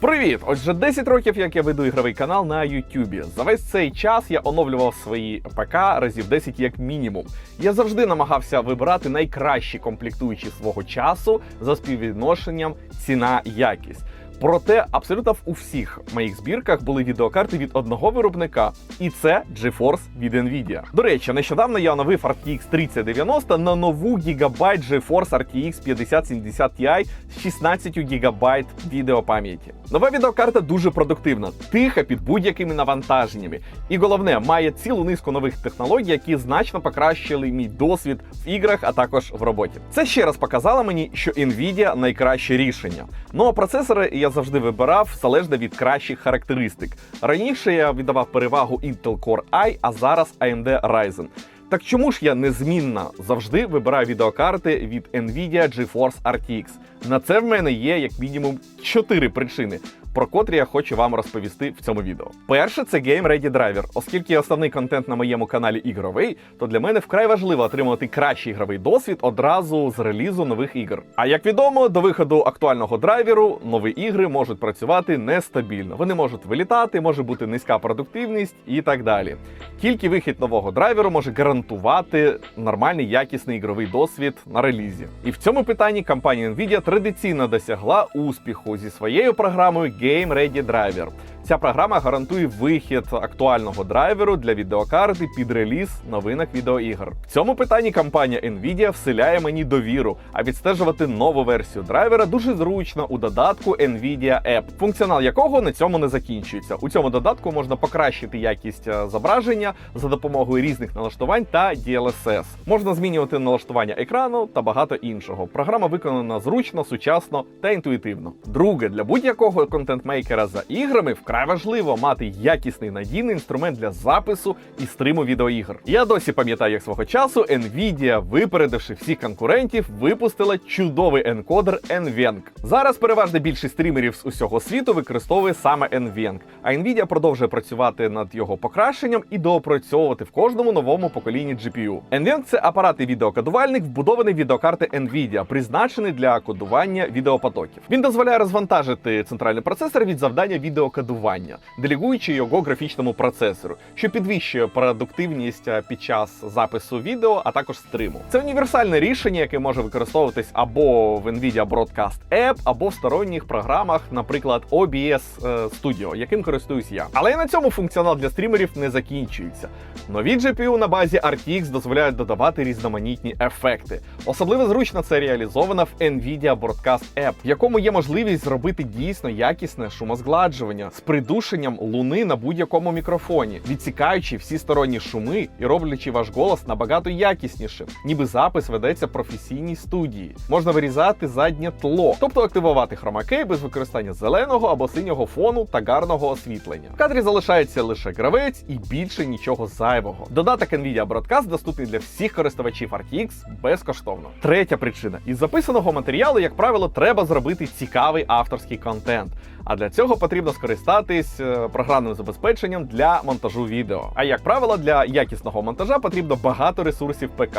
Привіт! Отже, 10 років, як я веду ігровий канал на Ютубі. За весь цей час я оновлював свої ПК разів 10 як мінімум. Я завжди намагався вибирати найкращі комплектуючі свого часу за співвідношенням ціна-якість. Проте абсолютно в усіх моїх збірках були відеокарти від одного виробника, і це GeForce від Nvidia. До речі, нещодавно я оновив RTX 3090 на нову Gigabyte GeForce RTX 5070 Ti з 16 ГБ відеопам'яті. Нова відеокарта дуже продуктивна, тиха під будь-якими навантаженнями. І головне, має цілу низку нових технологій, які значно покращили мій досвід в іграх, а також в роботі. Це ще раз показало мені, що Nvidia найкраще рішення. Ну а процесори я завжди вибирав залежно від кращих характеристик. Раніше я віддавав перевагу Intel Core i, а зараз AMD Ryzen. Так чому ж я незмінно завжди вибираю відеокарти від Nvidia GeForce RTX? На це в мене є як мінімум 4 причини, про котрі я хочу вам розповісти в цьому відео. Перше, це Game Ready Driver. Оскільки основний контент на моєму каналі ігровий, то для мене вкрай важливо отримувати кращий ігровий досвід одразу з релізу нових ігор. А як відомо, до виходу актуального драйверу нові ігри можуть працювати нестабільно. Вони можуть вилітати, може бути низька продуктивність і так далі. Тільки вихід нового драйверу може гарантувати нормальний якісний ігровий досвід на релізі. І в цьому питанні компанія Nvidia традиційно досягла успіху зі своєю програмою Game Ready Driver. Ця програма гарантує вихід актуального драйверу для відеокарти під реліз новинок відеоігр. В цьому питанні компанія Nvidia вселяє мені довіру, а відстежувати нову версію драйвера дуже зручно у додатку Nvidia App, функціонал якого на цьому не закінчується. У цьому додатку можна покращити якість е, зображення за допомогою різних налаштувань та DLSS. Можна змінювати налаштування екрану та багато іншого. Програма виконана зручно, сучасно та інтуїтивно. Друге, для будь-якого контент-мейкера за іграми вкрай важливо мати якісний надійний інструмент для запису і стриму відеоігр. Я досі пам'ятаю, як свого часу Nvidia, випередивши всіх конкурентів, випустила чудовий енкодер NVENC. Зараз переважна більшість стрімерів з усього світу використовує саме NVENC, а Nvidia продовжує працювати над його покращенням і доопрацьовувати в кожному новому поколінні GPU. NVENC – це апарат і відеокодувальник, вбудований в відеокарти Nvidia, призначений для кодування відеопотоків. Він дозволяє розвантажити центральний процесор від завдання відеокодування, делегуючи його графічному процесору, що підвищує продуктивність е, під час запису відео, а також стриму. Це універсальне рішення, яке може використовуватись або в Nvidia Broadcast App, або в сторонніх програмах, наприклад, OBS е, Studio, яким користуюсь я. Але і на цьому функціонал для стрімерів не закінчується. Нові GPU на базі RTX дозволяють додавати різноманітні ефекти. Особливо зручно це реалізовано в Nvidia Broadcast App, в якому є можливість зробити дійсно якісне шумозгладжування з придушенням луни на будь-якому мікрофоні, відсікаючи всі сторонні шуми і роблячи ваш голос набагато якіснішим, ніби запис ведеться в професійній студії. Можна вирізати заднє тло, тобто активувати хромакей без використання зеленого або синього фону та гарного освітлення. В кадрі залишається лише гравець і більше нічого зайвого. Додаток Nvidia Broadcast доступний для всіх користувачів RTX безкоштовно. Третя причина: із записаного матеріалу, як правило, треба зробити цікавий авторський контент. А для цього потрібно скористатись е, програмним забезпеченням для монтажу відео. А як правило, для якісного монтажа потрібно багато ресурсів ПК.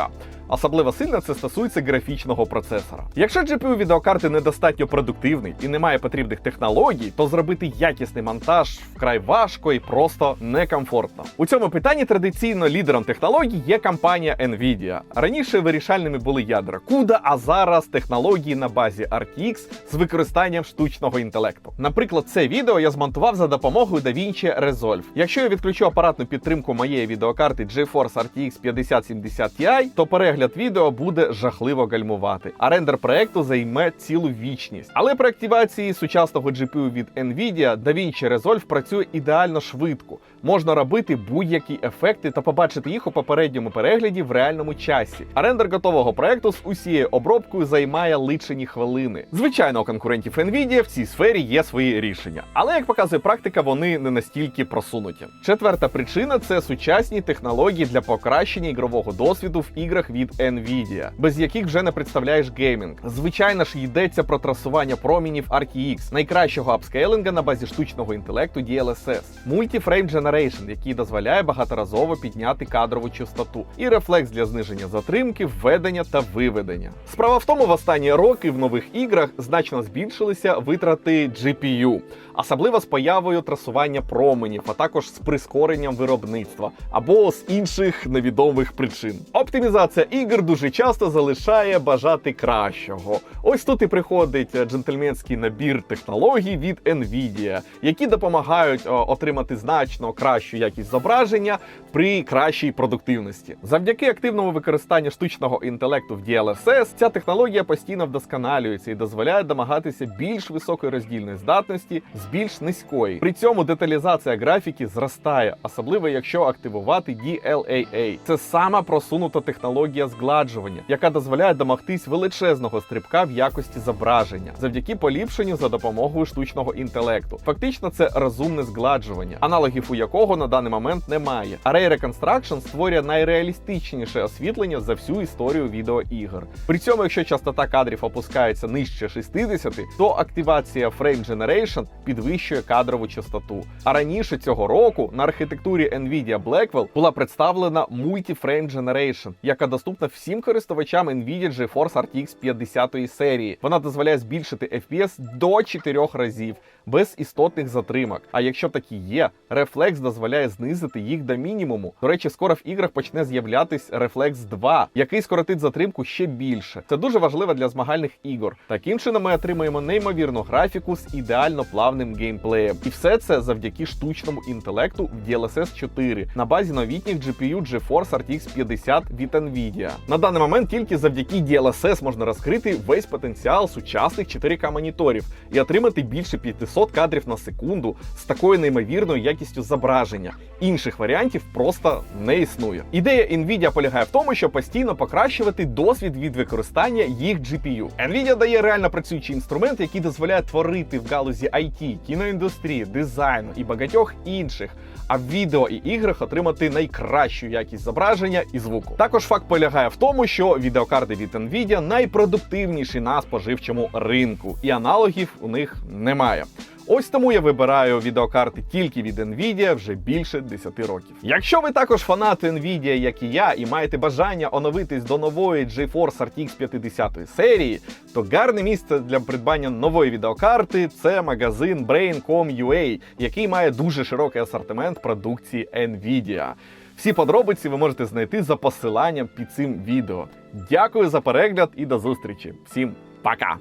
Особливо сильно це стосується графічного процесора. Якщо GPU відеокарти недостатньо продуктивний і немає потрібних технологій, то зробити якісний монтаж вкрай важко і просто некомфортно. У цьому питанні традиційно лідером технологій є компанія Nvidia. Раніше вирішальними були ядра CUDA, а зараз технології на базі RTX з використанням штучного інтелекту. Наприклад, це відео я змонтував за допомогою DaVinci Resolve. Якщо я відключу апаратну підтримку моєї відеокарти GeForce RTX 5070 Ti, то перегляд відео буде жахливо гальмувати, а рендер проекту займе цілу вічність. Але при активації сучасного GPU від Nvidia DaVinci Resolve працює ідеально швидко. Можна робити будь-які ефекти та побачити їх у попередньому перегляді в реальному часі. А рендер готового проекту з усією обробкою займає личені хвилини. Звичайно, у конкурентів Nvidia в цій сфері є свої рішення. Але як показує практика вони не настільки просунуті. Четверта причина це сучасні технології для покращення ігрового досвіду в іграх від Nvidia, без яких вже не представляєш геймінг. Звичайно ж, йдеться про трасування промінів RTX, найкращого апскейлинга на базі штучного інтелекту DLSS, Multi-Frame Generation, який дозволяє багаторазово підняти кадрову частоту, і рефлекс для зниження затримки, введення та виведення. Справа в тому, в останні роки в нових іграх значно збільшилися витрати GPU, особливо з появою трасування променів, а також з прискоренням виробництва або з інших невідомих причин. Оптимізація ігор дуже часто залишає бажати кращого. Ось тут і приходить е, джентльменський набір технологій від Nvidia, які допомагають отримати значно кращу якість зображення при кращій продуктивності. Завдяки активному використанню штучного інтелекту в DLSS ця технологія постійно вдосконалюється і дозволяє домагатися більш високої роздільної здатності з більш низької. При цьому деталізація графіки зростає, особливо якщо активувати DLAA. Це сама просунута технологія згладжування, яка дозволяє домогтись величезного стрибка в якості зображення завдяки поліпшенню за допомогою штучного інтелекту. Фактично, це розумне згладжування, аналогів у якого на даний момент немає. Array Reconstruction створює найреалістичніше освітлення за всю історію відеоігр. При цьому, якщо частота кадрів опускається нижче 60, то активація Frame Generation підвищує кадрову частоту. А раніше цього року на архітектурі Nvidia Blackwell була представлена Multi-Frame Generation, яка доступна всім користувачам Nvidia GeForce RTX 50 серії. Вона дозволяє збільшити FPS до 4 разів без істотних затримок. А якщо такі є, рефлекс дозволяє знизити їх до мінімуму. До речі, скоро в іграх почне з'являтись рефлекс 2, який скоротить затримку ще більше. Це дуже важливо для змагальних ігор. Таким чином ми отримаємо неймовірну графіку з ідеально плавним геймплеєм. І все це завдяки штучному інтелекту в DLSS 4 на базі новітніх GPU GeForce RTX 50 від Nvidia. На даний момент тільки завдяки DLSS можна розкрити весь потенціал сучасних 4К моніторів і отримати більше 500 кадрів на секунду з такою неймовірною якістю зображення. Інших варіантів просто не існує. Ідея Nvidia полягає в тому, щоб постійно покращувати досвід від використання їх GPU. Nvidia дає реально працюючий інструмент, який дозволяє творити в галузі IT, кіноіндустрії, дизайну і багатьох інших. А в відео і іграх отримати найкращу якість зображення і звуку. Також факт полягає в тому, що відеокарти від Nvidia найпродуктивніші на споживчому ринку, і аналогів у них немає. Ось тому я вибираю відеокарти тільки від Nvidia вже більше 10 років. Якщо ви також фанати Nvidia, як і я, і маєте бажання оновитись до нової GeForce RTX 50 серії, то гарне місце для придбання нової відеокарти це магазин Brain.com.ua, який має дуже широкий асортимент продукції Nvidia. Всі подробиці ви можете знайти за посиланням під цим відео. Дякую за перегляд і до зустрічі. Всім пока!